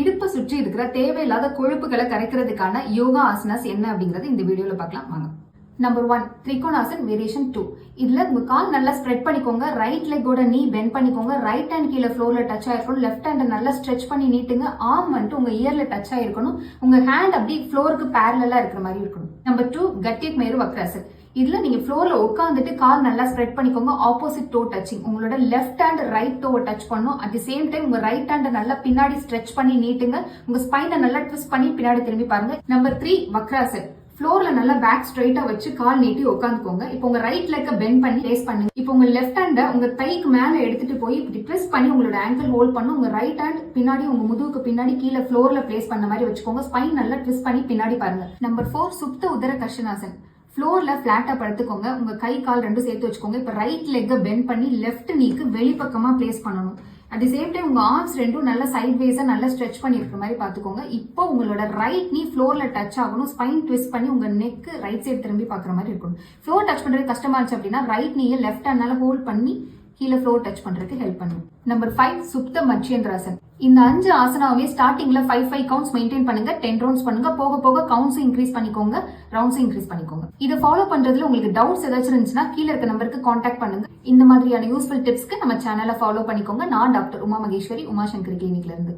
இடுப்பை சுற்றி இருக்கிற தேவையில்லாத கொழுப்புகளை கரைக்கிறதுக்கான யோகா ஆசனாஸ் என்ன அப்படிங்கறது இந்த வீடியோல பார்க்கலாம். வாங்க. Number one Trikonasan variation two இதுல உங்கள் கால் நல்லா ஸ்ப்ரெட் பண்ணிக்கோங்க. ரைட் லெக்கோட நீ பெண்ட் பண்ணிக்கோங்க. ரைட் ஹேண்ட் கீழே ஃப்ளோர்ல டச் ஆயிருக்கணும். லெஃப்ட் ஹேண்ட் நல்லா ஸ்ட்ரெச் பண்ணி நீட்டுங்க. ஆர்ம் வந்துட்டு உங்க இயர்ல டச் ஆயிருக்கணும். உங்க ஹேண்ட் அப்படி ஃப்ளோருக்கு பேரலா இருக்கிற மாதிரி இருக்கணும். நம்பர் டூ கட்டிக் மேரு வக்ராசன் இதுல நீங்க ஃப்ளோர்ல உட்காந்துட்டு கால் நல்லா ஸ்ப்ரெட் பண்ணிக்கோங்க. ஆப்போசிட் டோ டச்சிங் உங்களோட லெஃப்ட் ஹேண்ட் ரைட் டோவை டச் பண்ணும் அட் தி சேம் டைம் உங்க ரைட் ஹேண்ட் நல்லா பின்னாடி ஸ்ட்ரெச் பண்ணி நீட்டுங்க. உங்க ஸ்பைனை நல்லா ட்விஸ்ட் பண்ணி பின்னாடி திரும்பி பாருங்க. நம்பர் த்ரீ வக்ராசன் ஃப்ளோரில் நல்லா பேக் ஸ்ட்ரைட்டாக வச்சு கால் நீட்டி உட்காந்துக்கோங்க இப்போ உங்கள் ரைட் லெக்க பெண்ட் பண்ணி ப்ளேஸ் பண்ணுங்க. இப்போ உங்கள் லெஃப்ட் ஹேண்டை உங்கள் தைக்கு மேலே எடுத்துட்டு போய் இப்படி ப்ரெஸ் பண்ணி உங்களோட ஆங்கிள் ஹோல்ட் பண்ணி. உங்கள் ரைட் ஹேண்ட் பின்னாடி உங்கள் முதுகுக்கு பின்னாடி கீழே ஃப்ளோரில் ப்ளேஸ் பண்ண மாதிரி வச்சுக்கோங்க. ஸ்பைன் நல்லா ட்விஸ்ட் பண்ணி பின்னாடி பாருங்க. நம்பர் ஃபோர் சுப்த உதர கஷனாசன் ஃப்ளோரில் ஃப்ளாட்டாக படுத்துக்கோங்க. உங்கள் கை கால் ரெண்டும் சேர்த்து வச்சுக்கோங்க. இப்போ ரைட் லெக்கை பெண்ட் பண்ணி லெஃப்ட் நீக்கு வெளிப்பக்கமாக ப்ளேஸ் பண்ணணும். அட் தி சேம் டைம் உங்க ஆர்ம்ஸ் ரெண்டும் நல்லா சைட் வேஸா நல்லா ஸ்ட்ரெச் பண்ணி இருக்கிற மாதிரி பாத்துக்கோங்க இப்போ உங்களோட ரைட் நீ ஃப்ளோர்ல டச் ஆகணும். ஸ்பைன் ட்விஸ்ட் பண்ணி உங்க நெக் ரைட் சைடு திரும்பி பாக்குற மாதிரி இருக்கணும். ஃப்ளோர் டச் பண்றது கஷ்டமா இருந்துச்சு அப்படின்னா ரைட் நீயை லெஃப்ட் ஹேண்ட்னால ஹோல்ட் பண்ணி கீழே ஃப்ளோர் டச் பண்றதுக்கு ஹெல்ப் பண்ணும். நம்பர் ஃபைவ் சுப்த மட்சியந்திராசன் இந்த அஞ்சு ஆசனாவே ஸ்டார்டிங்ல ஃபைவ் ஃபைவ் கவுண்ட்ஸ் மெயின்டைன் பண்ணுங்க. டென் ரவுண்ட்ஸ் பண்ணுங்க. போக போக கவுண்ட்ஸும் இன்க்ரீஸ் பண்ணிக்கோங்க. ரவுண்ட்ஸும் இன்க்ரீஸ் பண்ணிக்கோங்க. இதை ஃபாலோ பண்றதுல உங்களுக்கு டவுட்ஸ் ஏதாச்சும் இருந்துச்சுன்னா கீழே இருக்க நம்பருக்கு காண்டாக்ட் பண்ணுங்க. இந்த மாதிரியான யூஸ்ஃபுல் டிப்ஸ்க்கு நம்ம சேனலை ஃபாலோ பண்ணிக்கோங்க. நான் டாக்டர் உமா மகேஸ்வரி உமாசங்கர் கிளினிக்ல இருந்து.